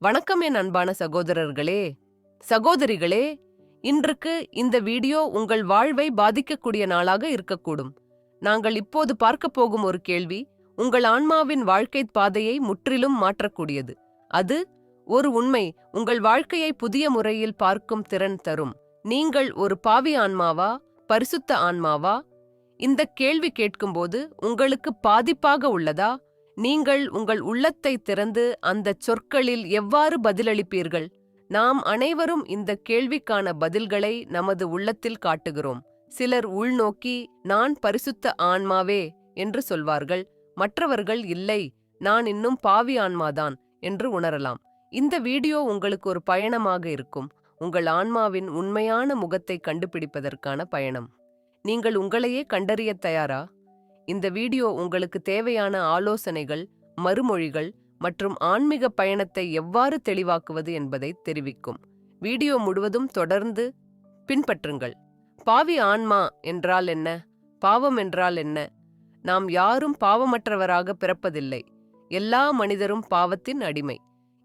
வணக்கம் என் அன்பான சகோதரர்களே. சகோதரிகளே இன்றுக்கு இந்த வீடியோ உங்கள் வாழ்வை பாதிக்கக்கூடிய நாளாக இருக்கக்கூடும். நாங்கள் இப்போது பார்க்க போகும் ஒரு கேள்வி உங்கள் ஆன்மாவின் வாழ்க்கை பாதையை முற்றிலும் மாற்றக்கூடியது. அது ஒரு உண்மை உங்கள் வாழ்க்கையை புதிய முறையில் பார்க்கும் திறன் தரும். நீங்கள் ஒரு பாவி ஆன்மாவா பரிசுத்த ஆன்மாவா? இந்த கேள்வி கேட்கும்போது உங்களுக்கு பாதிப்பாக உள்ளதா? நீங்கள் உங்கள் உள்ளத்தை திறந்து அந்தச் சொற்களில் எவ்வாறு பதிலளிப்பீர்கள்? நாம் அனைவரும் இந்த கேள்விக்கான பதில்களை நமது உள்ளத்தில் காட்டுகிறோம். சிலர் உள்நோக்கி நான் பரிசுத்த ஆன்மாவே என்று சொல்வார்கள். மற்றவர்கள் இல்லை நான் இன்னும் பாவி ஆன்மாதான் என்று உணரலாம். இந்த வீடியோ உங்களுக்கு ஒரு பயணமாக இருக்கும். உங்கள் ஆன்மாவின் உண்மையான முகத்தை கண்டுபிடிப்பதற்கான பயணம். நீங்கள் உங்களையே கண்டறியத் தயாரா? இந்த வீடியோ உங்களுக்கு தேவையான ஆலோசனைகள் மறுமொழிகள் மற்றும் ஆன்மீக பயணத்தை எவ்வாறு தெளிவாக்குவது என்பதை தெரிவிக்கும். வீடியோ முழுவதும் தொடர்ந்து பின்பற்றுங்கள். பாவி ஆன்மா என்றால் என்ன? பாவம் என்றால் என்ன? நாம் யாரும் பாவமற்றவராக பிறப்பதில்லை. எல்லா மனிதரும் பாவத்தின் அடிமை.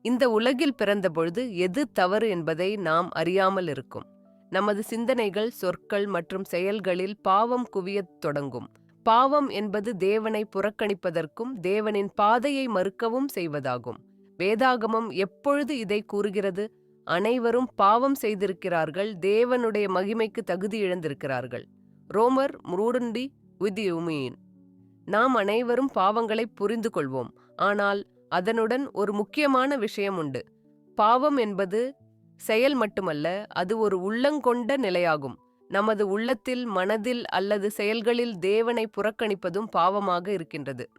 இந்த உலகில் பிறந்தபொழுது எது தவறு என்பதை நாம் அறியாமல் இருக்கும். நமது சிந்தனைகள் சொற்கள் மற்றும் செயல்களில் பாவம் குவியத் தொடங்கும். பாவம் என்பது தேவனை புறக்கணிப்பதற்கும் தேவனின் பாதையை மறுக்கவும் செய்வதாகும். வேதாகமம் எப்பொழுது இதை கூறுகிறது? அனைவரும் பாவம் செய்திருக்கிறார்கள் தேவனுடைய மகிமைக்கு தகுதி இழந்திருக்கிறார்கள். ரோமர் முருடண்டி விதியுமீன் நாம் அனைவரும் பாவங்களை புரிந்து கொள்வோம். ஆனால் அதனுடன் ஒரு முக்கியமான விஷயம் உண்டு. பாவம் என்பது செயல் மட்டுமல்ல அது ஒரு உள்ளங்கொண்ட நிலையாகும். நமது உள்ளத்தில் மனதில் அல்லது செயல்களில் தேவனை புறக்கணிப்பதும் பாவமாக இருக்கின்றது.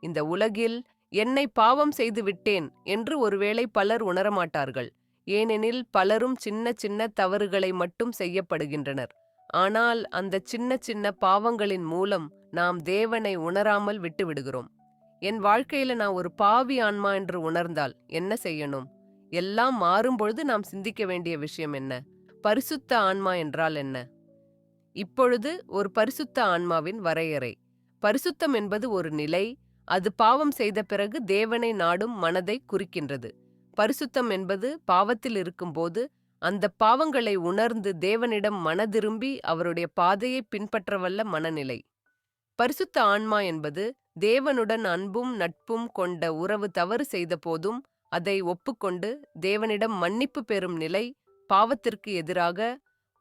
இந்த உலகில் என்னை பாவம் செய்து விட்டேன் என்று ஒருவேளை பலர் உணரமாட்டார்கள். ஏனெனில் பலரும் சின்ன சின்ன தவறுகளை மட்டும் செய்யப்படுகின்றனர். ஆனால் அந்த சின்ன சின்ன பாவங்களின் மூலம் நாம் தேவனை உணராமல் விட்டுவிடுகிறோம். என் வாழ்க்கையில நான் ஒரு பாவி ஆன்மா என்று உணர்ந்தால் என்ன செய்யணும்? எல்லாம் மாறும்பொழுது நாம் சிந்திக்க வேண்டிய விஷயம் என்ன? பரிசுத்த ஆன்மா என்றால் என்ன? இப்பொழுது ஒரு பரிசுத்த ஆன்மாவின் வரையறை. பரிசுத்தம் என்பது ஒரு நிலை அது பாவம் செய்த பிறகு தேவனை நாடும் மனதை குறிக்கின்றது. பரிசுத்தம் என்பது பாவத்தில் இருக்கும்போது அந்த பாவங்களை உணர்ந்து தேவனிடம் மனதிரும்பி அவருடைய பாதையை பின்பற்றவல்ல மனநிலை. பரிசுத்த ஆன்மா என்பது தேவனுடன் அன்பும் நட்பும் கொண்ட உறவு தவறு செய்த போதும் அதை ஒப்புக்கொண்டு தேவனிடம் மன்னிப்பு பெறும் நிலை பாவத்திற்கு எதிராக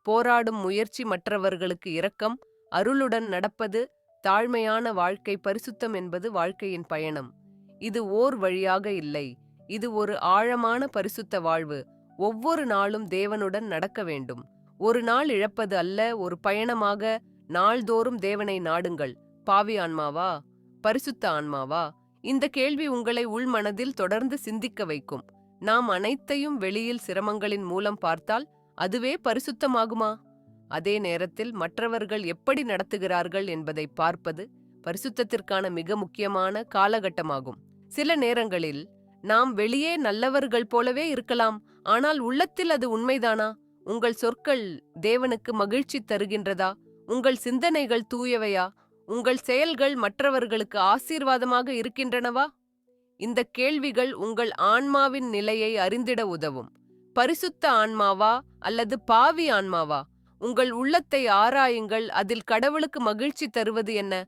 போராடும் முயற்சி மற்றவர்களுக்கு இரக்கம் அருளுடன் நடப்பது தாழ்மையான வாழ்க்கை பரிசுத்தம் என்பது வாழ்க்கையின் பயணம். இது ஓர் வழியாக இல்லை. இது ஒரு ஆழமான பரிசுத்த வாழ்வு. ஒவ்வொரு நாளும் தேவனுடன் நடக்க வேண்டும். ஒரு நாள் இழப்பது அல்ல ஒரு பயணமாக நாள்தோறும் தேவனை நாடுங்கள். பாவி ஆன்மாவா? பரிசுத்த ஆன்மாவா? இந்த கேள்வி உங்களை உள்மனதில் தொடர்ந்து சிந்திக்க வைக்கும். நாம் அனைத்தையும் வெளியில் சிரமங்களின் மூலம் பார்த்தால் அதுவே பரிசுத்தமாகுமா? அதே நேரத்தில் மற்றவர்கள் எப்படி நடத்துகிறார்கள் என்பதை பார்ப்பது பரிசுத்தத்திற்கான மிக முக்கியமான காலகட்டமாகும். சில நேரங்களில் நாம் வெளியே நல்லவர்கள் போலவே இருக்கலாம் ஆனால் உள்ளத்தில் அது உண்மைதானா? உங்கள் சொற்கள் தேவனுக்கு மகிழ்ச்சி தருகின்றதா? உங்கள் சிந்தனைகள் தூயவையா? உங்கள் செயல்கள் மற்றவர்களுக்கு ஆசீர்வாதமாக இருக்கின்றனவா? இந்த கேள்விகள் உங்கள் ஆன்மாவின் நிலையை அறிந்திட உதவும். பரிசுத்த ஆன்மாவா அல்லது பாவி ஆன்மாவா? உங்கள் உள்ளத்தை ஆராயுங்கள் அதில் கடவுளுக்கு மகிழ்ச்சி தருவது என்ன?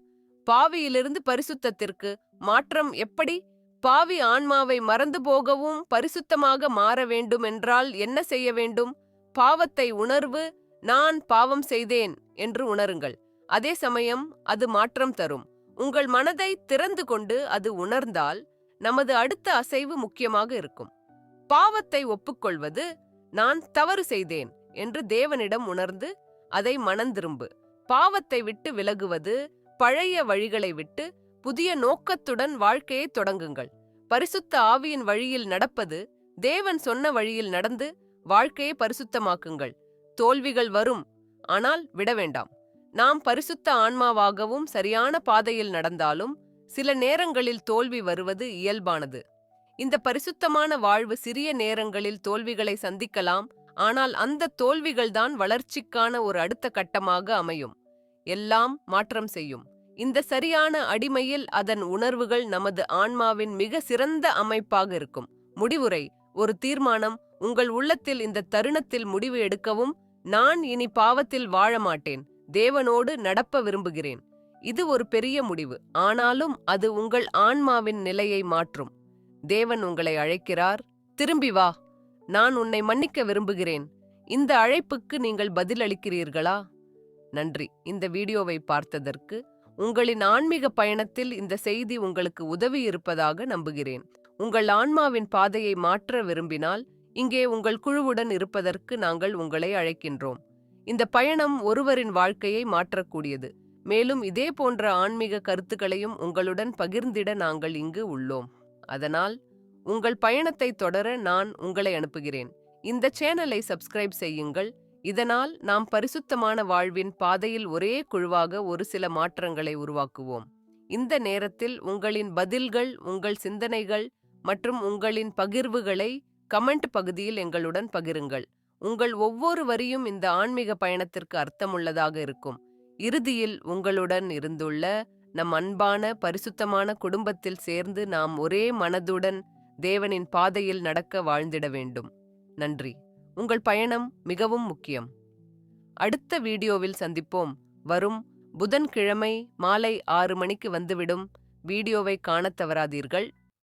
பாவியிலிருந்து பரிசுத்தத்திற்கு மாற்றம் எப்படி? பாவி ஆன்மாவை மறந்து போகவும் பரிசுத்தமாக மாற வேண்டும் என்றால் என்ன செய்ய வேண்டும்? பாவத்தை உணர்வு நான் பாவம் செய்தேன் என்று உணருங்கள். அதே சமயம் அது மாற்றம் தரும். உங்கள் மனதை திறந்து கொண்டு அது உணர்ந்தால் நமது அடுத்த அசைவு முக்கியமாக இருக்கும். பாவத்தை ஒப்புக்கொள்வது நான் தவறு செய்தேன் என்று தேவனிடம் உணர்ந்து அதை மனந்திரும்பு. பாவத்தை விட்டு விலகுவது பழைய வழிகளை விட்டு புதிய நோக்கத்துடன் வாழ்க்கையை தொடங்குங்கள். பரிசுத்த ஆவியின் வழியில் நடப்பது தேவன் சொன்ன வழியில் நடந்து வாழ்க்கையை பரிசுத்தமாக்குங்கள். தோல்விகள் வரும் ஆனால் விட வேண்டாம். நாம் பரிசுத்த ஆன்மாவாகவும் சரியான பாதையில் நடந்தாலும் சில நேரங்களில் தோல்வி வருவது இயல்பானது. இந்த பரிசுத்தமான வாழ்வு சிறிய நேரங்களில் தோல்விகளை சந்திக்கலாம் ஆனால் அந்த தோல்விகள்தான் வளர்ச்சிக்கான ஒரு அடுத்த கட்டமாக அமையும். எல்லாம் மாற்றம் செய்யும். இந்த சரியான அடிமையில் அதன் உணர்வுகள் நமது ஆன்மாவின் மிக சிறந்த அமைப்பாக இருக்கும். முடிவுரை ஒரு தீர்மானம் உங்கள் உள்ளத்தில் இந்த தருணத்தில் முடிவு எடுக்கவும் நான் இனி பாவத்தில் வாழ மாட்டேன் தேவனோடு நடப்ப விரும்புகிறேன். இது ஒரு பெரிய முடிவு ஆனாலும் அது உங்கள் ஆன்மாவின் நிலையை மாற்றும். தேவன் உங்களை அழைக்கிறார். திரும்பி வா. நான் உன்னை மன்னிக்க விரும்புகிறேன். இந்த அழைப்புக்கு நீங்கள் பதிலளிக்கிறீர்களா? நன்றி. இந்த வீடியோவை பார்த்ததற்கு உங்களின் ஆன்மீக பயணத்தில் இந்த செய்தி உங்களுக்கு உதவி இருப்பதாக நம்புகிறேன். உங்கள் ஆன்மாவின் பாதையை மாற்ற விரும்பினால் இங்கே உங்கள் குழுவுடன் இருப்பதற்கு நாங்கள் உங்களை அழைக்கின்றோம். இந்த பயணம் ஒருவரின் வாழ்க்கையை மாற்றக்கூடியது. மேலும் இதே போன்ற ஆன்மீக கருத்துக்களையும் உங்களுடன் பகிர்ந்திட நாங்கள் இங்கு உள்ளோம். அதனால் உங்கள் பயணத்தை தொடர நான் உங்களை அனுப்புகிறேன். இந்த சேனலை சப்ஸ்கிரைப் செய்யுங்கள். இதனால் நாம் பரிசுத்தமான வாழ்வின் பாதையில் ஒரே குழுவாக ஒரு சில மாற்றங்களை உருவாக்குவோம். இந்த நேரத்தில் உங்களின் பதில்கள் உங்கள் சிந்தனைகள் மற்றும் உங்களின் பகிர்வுகளை கமெண்ட் பகுதியில் எங்களுடன் பகிருங்கள். உங்கள் ஒவ்வொரு வரியும் இந்த ஆன்மீக பயணத்திற்கு அர்த்தமுள்ளதாக இருக்கும். இறுதியில் உங்களுடன் இருந்துள்ள நம் அன்பான பரிசுத்தமான குடும்பத்தில் சேர்ந்து நாம் ஒரே மனதுடன் தேவனின் பாதையில் நடக்க வாழ்ந்திட வேண்டும். நன்றி. உங்கள் பயணம் மிகவும் முக்கியம். அடுத்த வீடியோவில் சந்திப்போம். வரும் புதன்கிழமை மாலை ஆறு மணிக்கு வந்துவிடும். வீடியோவை காணத் தவறாதீர்கள்.